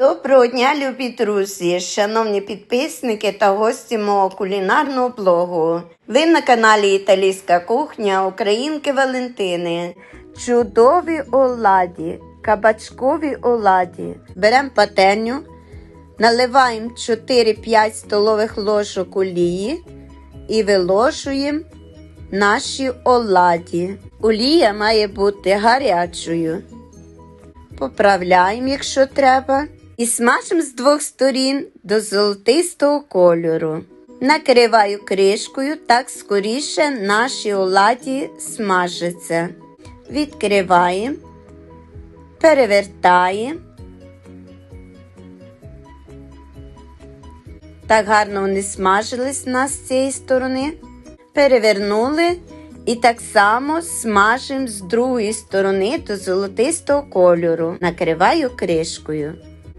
Доброго дня, любі друзі, шановні підписники та гості мого кулінарного блогу. Ви на каналі Італійська кухня Українки Валентини. Чудові оладі, кабачкові оладі. Беремо пательню, наливаємо 4-5 столових ложок олії і виложуємо наші оладі. Олія має бути гарячою. Поправляємо, якщо треба, і смажимо з двох сторін до золотистого кольору. Накриваю кришкою, так скоріше наші оладі смажаться. Відкриваємо, перевертаємо. Так гарно вони смажились у нас з цієї сторони. Перевернули і так само смажимо з другої сторони до золотистого кольору. Накриваю кришкою.